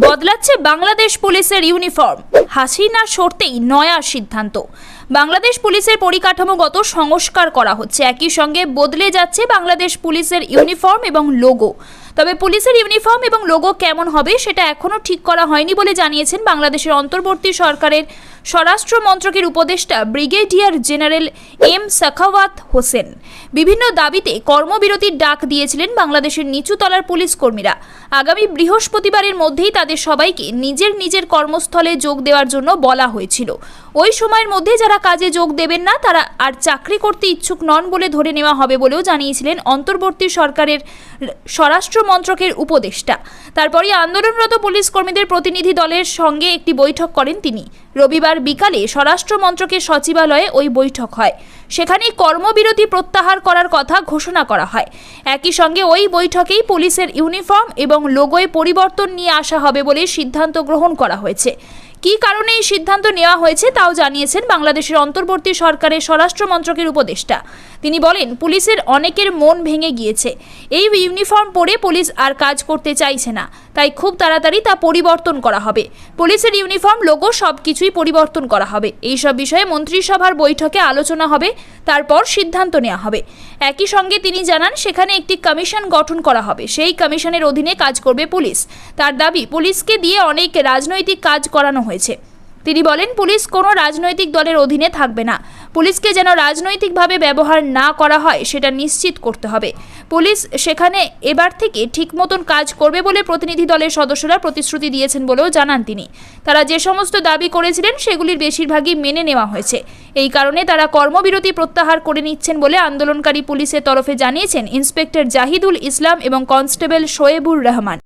বদলাচ্ছে বাংলাদেশ পুলিশের ইউনিফর্ম। হাসি না সরতেই নয়া সিদ্ধান্ত। বাংলাদেশ পুলিশের পরিকাঠামোগত সংস্কার করা হচ্ছে। একই সঙ্গে বদলে যাচ্ছে বাংলাদেশ পুলিশের ইউনিফর্ম এবং লোগো। তবে পুলিশের ইউনিফর্ম এবং লোগো কেমন হবে সেটা এখনও ঠিক করা হয়নি বলে জানিয়েছেন বাংলাদেশের অন্তর্বর্তী সরকারের স্বরাষ্ট্র মন্ত্রকের উপদেষ্টা brigadier general M Sakhawat Hossain. বিভিন্ন দাবিতে কর্মবিরতির ডাক দিয়েছিলেন বাংলাদেশের নিচুতলার পুলিশ কর্মীরা। আগামী বৃহস্পতিবারের মধ্যেই তাদের সবাইকে নিজের নিজের কর্মস্থলে যোগ দেওয়ার জন্য বলা হয়েছিল। ওই সময়ের মধ্যে যারা কাজে যোগ দেবেন না, তারা আর চাকরি করতে ইচ্ছুক নন বলে ধরে নেওয়া হবে বলেও জানিয়েছিলেন অন্তর্বর্তী সরকারের স্বরাষ্ট্র মন্ত্রকের উপদেষ্টা। তারপরই আন্দোলনরত পুলিশ কর্মীদের প্রতিনিধি দলের সঙ্গে একটি বৈঠক করেন তিনি। রবিবার বিকালে স্বরাষ্ট্র মন্ত্রকের সচিবালয়ে ওই বৈঠক হয়। সেখানে কর্মবিরতি প্রত্যাহার করার কথা ঘোষণা করা হয়। একই সঙ্গে ওই বৈঠকেই পুলিশের ইউনিফর্ম এবং লোগোয় পরিবর্তন নিয়ে আসা হবে বলে সিদ্ধান্ত গ্রহণ করা হয়েছে। কী কারণে এই সিদ্ধান্ত নেওয়া হয়েছে তাও জানিয়েছেন বাংলাদেশের অন্তর্বর্তী সরকারের স্বরাষ্ট্র মন্ত্রকের উপদেষ্টা। তিনি বলেন, পুলিশের অনেকের মন ভেঙে গিয়েছে। এই ইউনিফর্ম পরে পুলিশ আর কাজ করতে চাইছে না। তাই খুব তাড়াতাড়ি তা পরিবর্তন করা হবে। পুলিশের ইউনিফর্ম, লোগো সব কিছুই পরিবর্তন করা হবে। এই সব বিষয়ে মন্ত্রিসভার বৈঠকে আলোচনা হবে, তারপর সিদ্ধান্ত নেওয়া হবে। একই সঙ্গে তিনি জানান, সেখানে একটি কমিশন গঠন করা হবে। সেই কমিশনের অধীনে কাজ করবে পুলিশ। তার দাবি, পুলিশকে দিয়ে অনেক রাজনৈতিক কাজ করানো হয়েছে। তিনি বলেন, পুলিশ কোনো রাজনৈতিক দলের অধীনে থাকবে না। পুলিশকে যেন রাজনৈতিকভাবে ব্যবহার না করা হয়, সেটা নিশ্চিত করতে হবে। পুলিশ সেখানে এবার থেকে ঠিক মতন কাজ করবে বলে প্রতিনিধি দলের সদস্যরা প্রতিশ্রুতি দিয়েছেন বলেও জানান তিনি। তারা যে সমস্ত দাবি করেছিলেন, সেগুলির বেশিরভাগই মেনে নেওয়া হয়েছে। এই কারণে তারা কর্মবিরতি প্রত্যাহার করে নিচ্ছেন বলে আন্দোলনকারী পুলিশের তরফে জানিয়েছেন ইন্সপেক্টর জাহিদুল ইসলাম এবং কনস্টেবল শোয়েবুর রহমান।